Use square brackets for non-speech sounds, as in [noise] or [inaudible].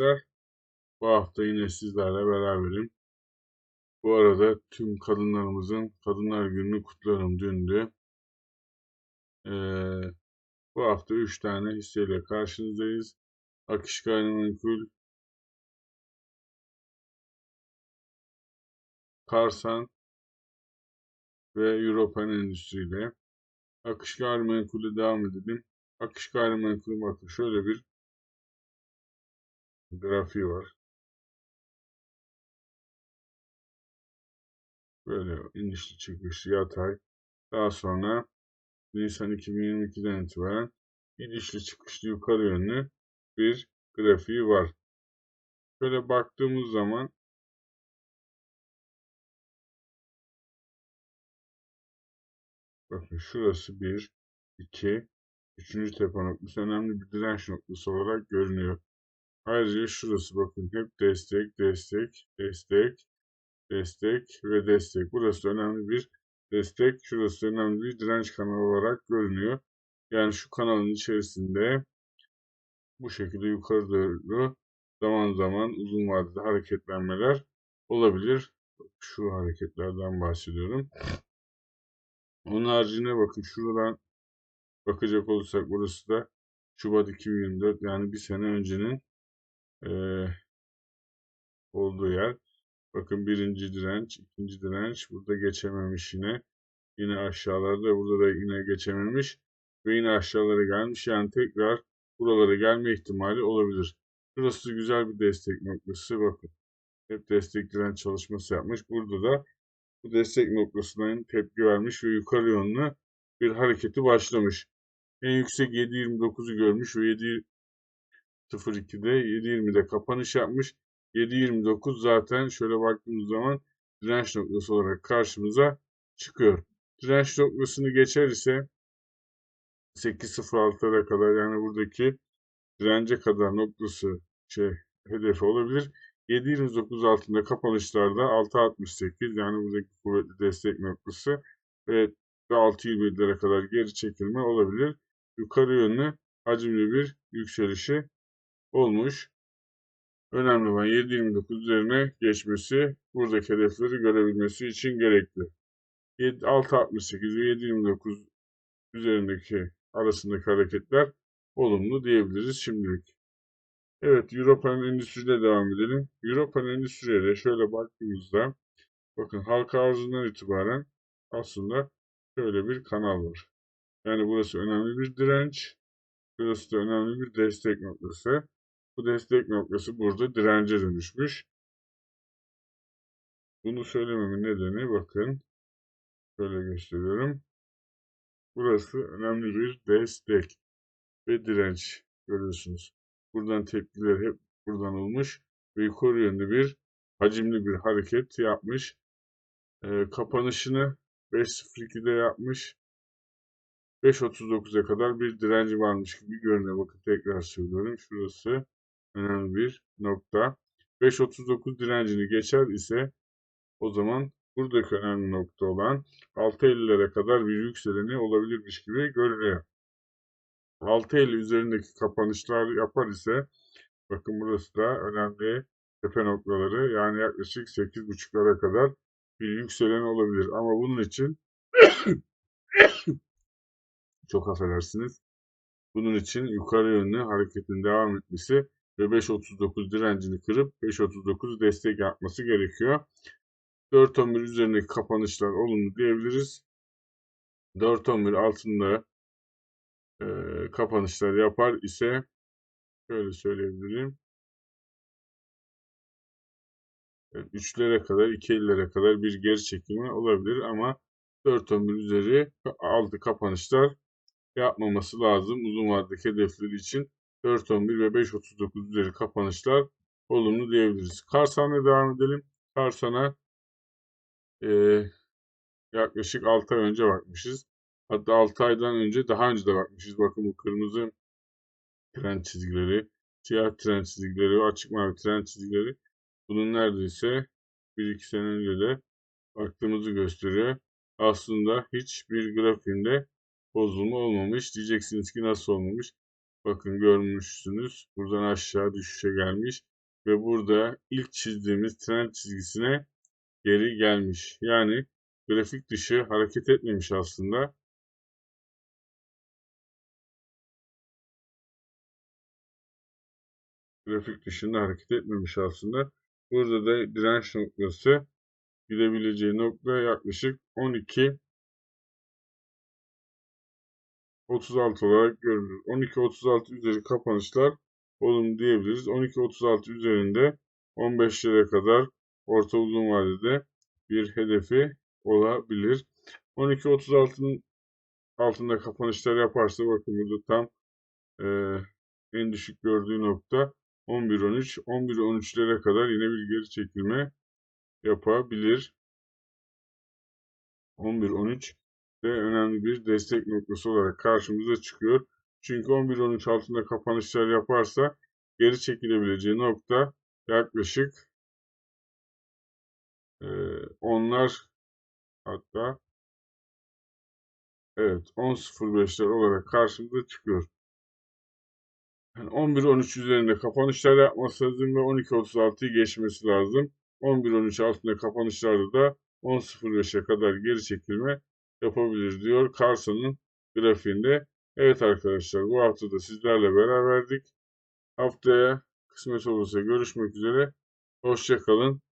arkadaşlar. Bu hafta yine sizlerle beraberim. Bu arada tüm kadınlarımızın Kadınlar Günü'nü kutlarım dündü. Ee, bu hafta 3 tane hisseyle karşınızdayız. Akış Gayrimenkul, Karsan ve European Endüstri ile. Akış Gayrimenkul'e devam edelim. Akış Gayrimenkul'ün bakın şöyle bir grafiği var. Böyle inişli çıkışlı yatay. Daha sonra Nisan 2022'den itibaren inişli çıkışlı yukarı yönlü bir grafiği var. Şöyle baktığımız zaman bakın şurası 1, 2, 3. tepe noktası önemli bir direnç noktası olarak görünüyor. Ayrıca şurası bakın hep destek, destek, destek, destek ve destek. Burası önemli bir destek. Şurası önemli bir direnç kanalı olarak görünüyor. Yani şu kanalın içerisinde bu şekilde yukarı doğru zaman zaman uzun vadede hareketlenmeler olabilir. Şu hareketlerden bahsediyorum. Onun haricinde bakın şuradan bakacak olursak burası da Şubat 2024 yani bir sene öncenin e, olduğu yer. Bakın birinci direnç, ikinci direnç. Burada geçememiş yine. Yine aşağılarda. Burada da yine geçememiş. Ve yine aşağılara gelmiş. Yani tekrar buralara gelme ihtimali olabilir. Burası güzel bir destek noktası. Bakın. Hep destek direnç çalışması yapmış. Burada da bu destek noktasından tepki vermiş ve yukarı yönlü bir hareketi başlamış. En yüksek 7.29'u görmüş ve 7.02'de 7.20'de kapanış yapmış. 7.29 zaten şöyle baktığımız zaman direnç noktası olarak karşımıza çıkıyor. Direnç noktasını geçer ise 8.06'lara kadar yani buradaki dirence kadar noktası şey hedefi olabilir. 7.29 altında kapanışlarda 6.68 yani buradaki kuvvetli destek noktası ve 6.27'lere kadar geri çekilme olabilir. Yukarı yönlü hacimli bir yükselişi olmuş. Önemli olan 7.29 üzerine geçmesi, buradaki hedefleri görebilmesi için gerekli. 6.68 ve 7.29 üzerindeki arasındaki hareketler olumlu diyebiliriz şimdilik. Evet, European Endüstri'de devam edelim. European Endüstri'ye şöyle baktığımızda, bakın halka arzından itibaren aslında şöyle bir kanal var. Yani burası önemli bir direnç, burası da önemli bir destek noktası. Bu destek noktası burada dirence dönüşmüş. Bunu söylememin nedeni bakın. Şöyle gösteriyorum. Burası önemli bir destek ve direnç görüyorsunuz. Buradan tepkiler hep buradan olmuş ve yukarı yönlü bir hacimli bir hareket yapmış. E, kapanışını 5.02'de yapmış. 5.39'a kadar bir direnci varmış gibi görünüyor. Bakın tekrar söylüyorum. Şurası önemli bir nokta. 5.39 direncini geçer ise o zaman buradaki önemli nokta olan 6.50'lere kadar bir yükseleni olabilirmiş gibi görünüyor. 6.50 üzerindeki kapanışlar yapar ise bakın burası da önemli tepe noktaları yani yaklaşık 8.5'lara kadar bir yükselen olabilir. Ama bunun için [coughs] çok affedersiniz. Bunun için yukarı yönlü hareketin devam etmesi ve 5.39 direncini kırıp 5.39 destek yapması gerekiyor. 4.11 üzerindeki kapanışlar olumlu diyebiliriz. 4.11 altında e, kapanışlar yapar ise şöyle söyleyebilirim. 3'lere kadar 2.50'lere kadar bir geri çekilme olabilir ama 4.11 üzeri altı kapanışlar yapmaması lazım uzun vadeli hedefleri için. 4.11 ve 5.39 üzeri kapanışlar olumlu diyebiliriz. Karsan'a devam edelim. Karsan'a e, yaklaşık 6 ay önce bakmışız. Hatta 6 aydan önce daha önce de bakmışız. Bakın bu kırmızı tren çizgileri, siyah tren çizgileri açık mavi tren çizgileri bunun neredeyse 1-2 sene önce de baktığımızı gösteriyor. Aslında hiçbir grafiğinde bozulma olmamış. Diyeceksiniz ki nasıl olmamış? Bakın görmüşsünüz. Buradan aşağı düşüşe gelmiş. Ve burada ilk çizdiğimiz trend çizgisine geri gelmiş. Yani grafik dışı hareket etmemiş aslında. Grafik dışında hareket etmemiş aslında. Burada da direnç noktası gidebileceği nokta yaklaşık 12 36 olarak görülür. 12.36 üzeri kapanışlar olumlu diyebiliriz. 12.36 üzerinde 15 lira kadar orta uzun vadede bir hedefi olabilir. 12.36'nın altında kapanışlar yaparsa bakın burada tam e, en düşük gördüğü nokta 11.13. 11.13'lere kadar yine bir geri çekilme yapabilir. 11.13 de önemli bir destek noktası olarak karşımıza çıkıyor. Çünkü 11-13 altında kapanışlar yaparsa geri çekilebileceği nokta yaklaşık e, onlar hatta evet 10.05'ler olarak karşımıza çıkıyor. Yani 11-13 üzerinde kapanışlar yapması lazım ve 12.36'yı geçmesi lazım. 11-13 altında kapanışlarda da 10.05'e kadar geri çekilme yapabilir diyor Carson'ın grafiğinde. Evet arkadaşlar bu hafta da sizlerle beraberdik. Haftaya kısmet olursa görüşmek üzere. Hoşçakalın.